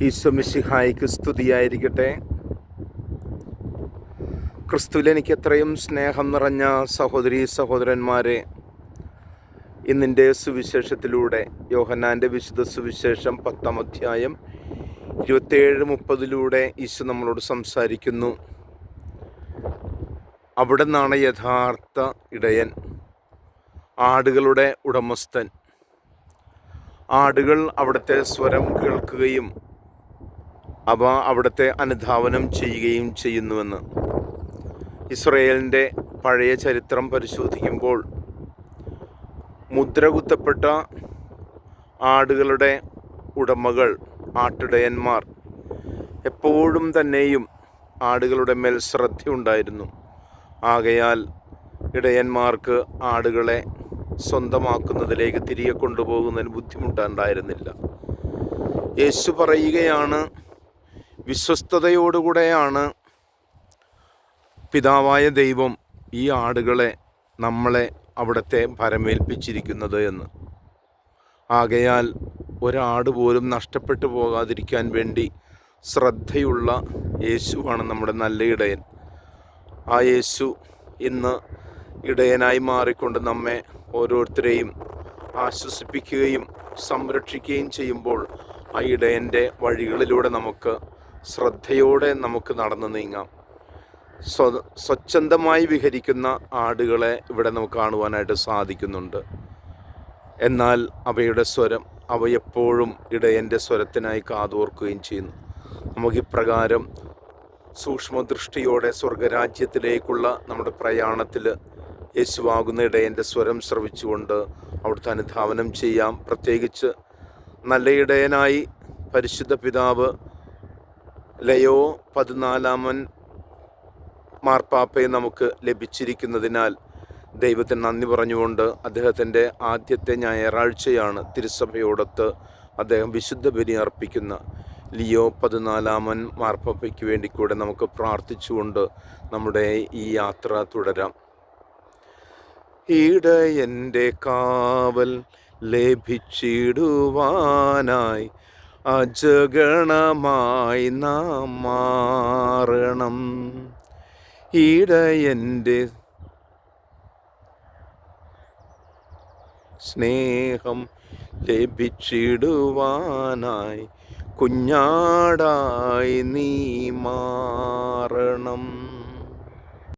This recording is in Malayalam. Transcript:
ഈശ്വമിഷിഹായിക്ക് സ്തുതിയായിരിക്കട്ടെ ക്രിസ്തുവിൽ എനിക്ക് എത്രയും സ്നേഹം നിറഞ്ഞ സഹോദരി സഹോദരന്മാരെ ഇന്നിന്റെ സുവിശേഷത്തിലൂടെ യോഹന്നാന്റെ വിശുദ്ധ സുവിശേഷം പത്താം അധ്യായം ഇരുപത്തേഴ് മുപ്പതിലൂടെ ഈശോ നമ്മളോട് സംസാരിക്കുന്നു. അവിടെ നിന്നാണ് യഥാർത്ഥ ഇടയൻ ആടുകളുടെ ഉടമസ്ഥൻ. ആടുകൾ അവിടുത്തെ സ്വരം കേൾക്കുകയും അവ അവിടുത്തെ അനുധാവനം ചെയ്യുകയും ചെയ്യുന്നുവെന്ന്. ഇസ്രയേലിന്റെ പഴയ ചരിത്രം പരിശോധിക്കുമ്പോൾ മുദ്ര കുത്തപ്പെട്ട ആടുകളുടെ ഉടമകൾ ആട്ടിടയന്മാർ എപ്പോഴും തന്നെയും ആടുകളുടെ മേൽ ശ്രദ്ധയുണ്ടായിരുന്നു. ആകയാൽ ഇടയന്മാർക്ക് ആടുകളെ സ്വന്തമാക്കുന്നതിലേക്ക് തിരികെ കൊണ്ടുപോകുന്നതിന് ബുദ്ധിമുട്ടുണ്ടായിരുന്നില്ല. യേശു പറയുകയാണ് വിശ്വസ്തയോടുകൂടെയാണ് പിതാവായ ദൈവം ഈ ആടുകളെ നമ്മളെ അവിടത്തെ ഭരമേൽപ്പിച്ചിരിക്കുന്നത് എന്ന്. ആകയാൽ ഒരാട് പോലും നഷ്ടപ്പെട്ടു പോകാതിരിക്കാൻ വേണ്ടി ശ്രദ്ധയുള്ള യേശുവാണ് നമ്മുടെ നല്ല ഇടയൻ. ആ യേശു ഇന്ന് ഇടയനായി മാറിക്കൊണ്ട് നമ്മെ ഓരോരുത്തരെയും ആശ്വസിപ്പിക്കുകയും സംരക്ഷിക്കുകയും ചെയ്യുമ്പോൾ ആ ഇടയന്റെ വഴികളിലൂടെ നമുക്ക് ശ്രദ്ധയോടെ നമുക്ക് നടന്നു നീങ്ങാം. സ്വ സ്വച്ഛന്തമായി വിഹരിക്കുന്ന ആടുകളെ ഇവിടെ നമുക്ക് കാണുവാനായിട്ട് സാധിക്കുന്നുണ്ട്. എന്നാൽ അവയുടെ സ്വരം അവയെപ്പോഴും ഇടയന്റെ സ്വരത്തിനായി കാതോർക്കുകയും ചെയ്യുന്നു. നമുക്കിപ്രകാരം സൂക്ഷ്മദൃഷ്ടിയോടെ സ്വർഗരാജ്യത്തിലേക്കുള്ള നമ്മുടെ പ്രയാണത്തിൽ യേശുവാകുന്ന ഇടയന്റെ സ്വരം ശ്രവിച്ചുകൊണ്ട് അവിടുത്തെ അനുധാവനം ചെയ്യാം. പ്രത്യേകിച്ച് നല്ല ഇടയനായി പരിശുദ്ധ പിതാവ് ലയോ പതിനാലാമൻ മാർപ്പാപ്പയെ നമുക്ക് ലഭിച്ചിരിക്കുന്നതിനാൽ ദൈവത്തിന് നന്ദി പറഞ്ഞുകൊണ്ട് അദ്ദേഹത്തിന്റെ ആദ്യത്തെ ഞായറാഴ്ചയാണ് തിരുസഭയോടൊത്ത് അദ്ദേഹം വിശുദ്ധ ബലി അർപ്പിക്കുന്ന ലിയോ പതിനാലാമൻ മാർപ്പാപ്പയ്ക്ക് വേണ്ടി കൂടെ നമുക്ക് പ്രാർത്ഥിച്ചുകൊണ്ട് നമ്മുടെ ഈ യാത്ര തുടരാം. ഇടയന്റെ കാവൽ ലഭിച്ചിടുവാനായി അജഗണമായി നാം മാറണം. ഇടയന്റെ സ്നേഹം ലഭിച്ചിടുവാനായി കുഞ്ഞാടായി നീ മാറണം.